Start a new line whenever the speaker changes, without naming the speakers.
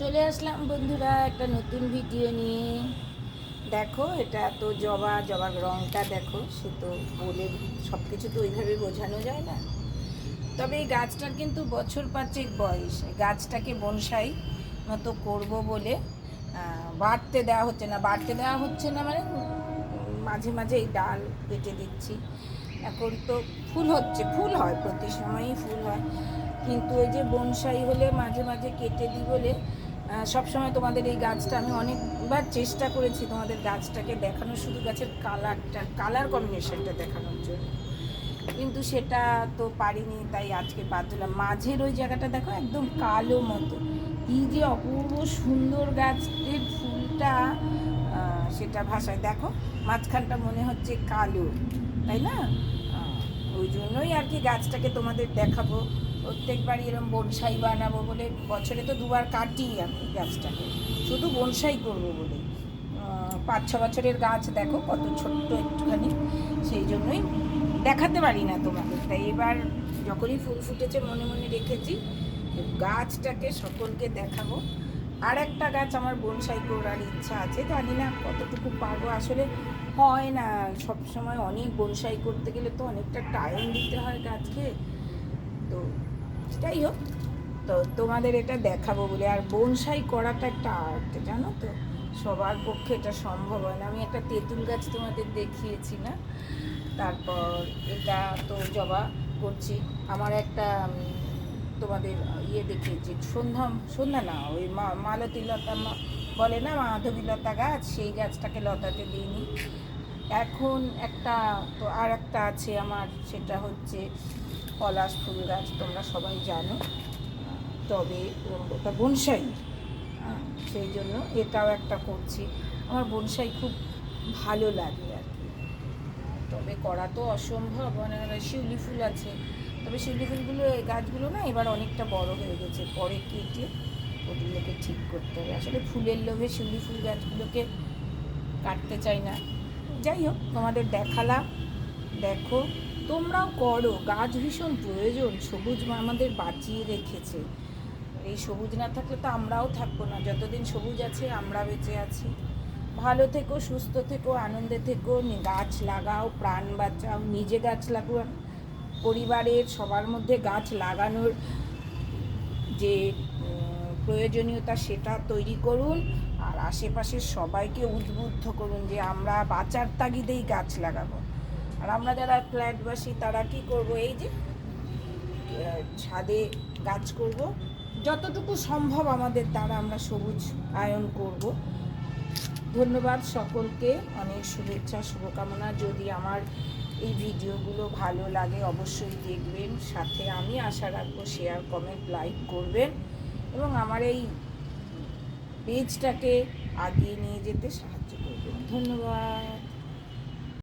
চলে আসলাম বন্ধুরা একটা নতুন ভিডিও নিয়ে। দেখো, এটা তো জবা, জবার রঙটা দেখো, সে তো বলে সব কিছু তো ওইভাবে বোঝানো যায় না। তবে এই গাছটার কিন্তু বছর পাঁচেক বয়স। গাছটাকে বনসাই মতো করব বলে বাড়তে দেওয়া হচ্ছে না। বাড়তে দেওয়া হচ্ছে না মানে মাঝে মাঝে এই ডাল কেটে দিচ্ছি। এখন তো ফুল হচ্ছে, ফুল হয়, প্রতি সময়ই ফুল হয়। কিন্তু ওই যে বনসাই হলে মাঝে মাঝে কেটে দিই বলে সব সময় তোমাদের এই গাছটা আমি অনেকবার চেষ্টা করেছি তোমাদের গাছটাকে দেখানো শুধু গাছের কালারটা, কালার কম্বিনেশনটা দেখানোর জন্য। কিন্তু সেটা তো পারিনি, তাই আজকে বাদ দিলাম। মাঝের ওই জায়গাটা দেখো একদম কালো মতো। কি যে অপূর্ব সুন্দর গাছের ফুলটা সেটা ভাষায় দেখো, মাঝখানটা মনে হচ্ছে কালো, তাই না? ওই জন্যই আর কি গাছটাকে তোমাদের দেখাবো। প্রত্যেকবারই এরকম বনসাই বানাবো বলে বছরে তো দুবার কাটি আমি গাছটাকে। শুধু বনসাই করব বলে। পাঁচ ছ বছরের গাছ দেখো কত ছোট্ট একটুখানি। সেই জন্যই দেখাতে পারি না তোমাদের। তাই এবার যখনই ফুল ফুটেছে মনে মনে রেখেছি গাছটাকে সকলকে দেখাবো। আর একটা গাছ আমার বনসাই করার ইচ্ছা আছে। জানি না কতটুকু পারব। আসলে হয় না। সব সময় অনেক বনসাই করতে গেলে তো অনেকটা টাইম দিতে হয় গাছকে। তো যাই হোক, তো তোমাদের এটা দেখাবো বলে। আর বনসাই করাটা একটা আর্ট জানো তো? সবার পক্ষে এটা সম্ভব হয় না। আমি একটা তেঁতুল গাছ তোমাদের দেখিয়েছি না? তারপর এটা তো জবা করছি। আমার একটা তোমাদের ইয়ে দেখিয়েছি, সন্ধ্যা সন্ধ্যা না, ওই মা- মালতী লতা বলে না, মাধবী লতা গাছ? সেই গাছটাকে লতাতে দিইনি। এখন একটা তো আর একটা আছে আমার সেটা হচ্ছে পলাশ ফুল গাছ তোমরা সবাই জানো। তবে ওটা বনসাই। আহ, সেই জন্য এটাও একটা করছি। আমার বনসাই খুব ভালো লাগে আর কি। তবে করা তো অসম্ভব মানে শিউলি ফুল আছে। তবে শিউলি ফুলগুলো এই গাছগুলো না এবার অনেকটা বড় হয়ে গেছে পরে কেটে ওগুলোকে ঠিক করতে হবে। আসলে ফুলের লোভে শিউলি ফুল গাছগুলোকে কাটতে চাই না। যাই হোক, তোমাদের দেখালাম। দেখো, তোমরাও করো, গাছ ভীষণ প্রয়োজন, সবুজ আমাদের বাঁচিয়ে রেখেছে। এই সবুজ না থাকলে তো আমরাও থাকব না। যতদিন সবুজ আছে, আমরা বেঁচে আছি। ভালো থেকো, সুস্থ থেকো, আনন্দে থেকো গাছ লাগাও, প্রাণ বাঁচাও, নিজে গাছ লাগাও পরিবারের সবার মধ্যে গাছ লাগানোর যে প্রয়োজনীয়তা, সেটা তৈরি করুন। আর আশেপাশের সবাইকে উদ্বুদ্ধ করুন যে আমরা বাঁচার তাগিদেই গাছ লাগাবো। আর আমরা যারা ফ্ল্যাটবাসী তারা কি করব? এই যে ছাদে গাছ করব। যতটুকু সম্ভব আমাদের দ্বারা আমরা সবুজ আয়ন করব। ধন্যবাদ সকলকে, অনেক শুভেচ্ছা, শুভকামনা। যদি আমার এই ভিডিওগুলো ভালো লাগে, অবশ্যই দেখবেন। সাথে আমি আশা রাখব শেয়ার কমেন্ট লাইক করবেন। এবং আমার এই পেজটাকে আগিয়ে নিয়ে যেতে সাহায্য করবেন ধন্যবাদ।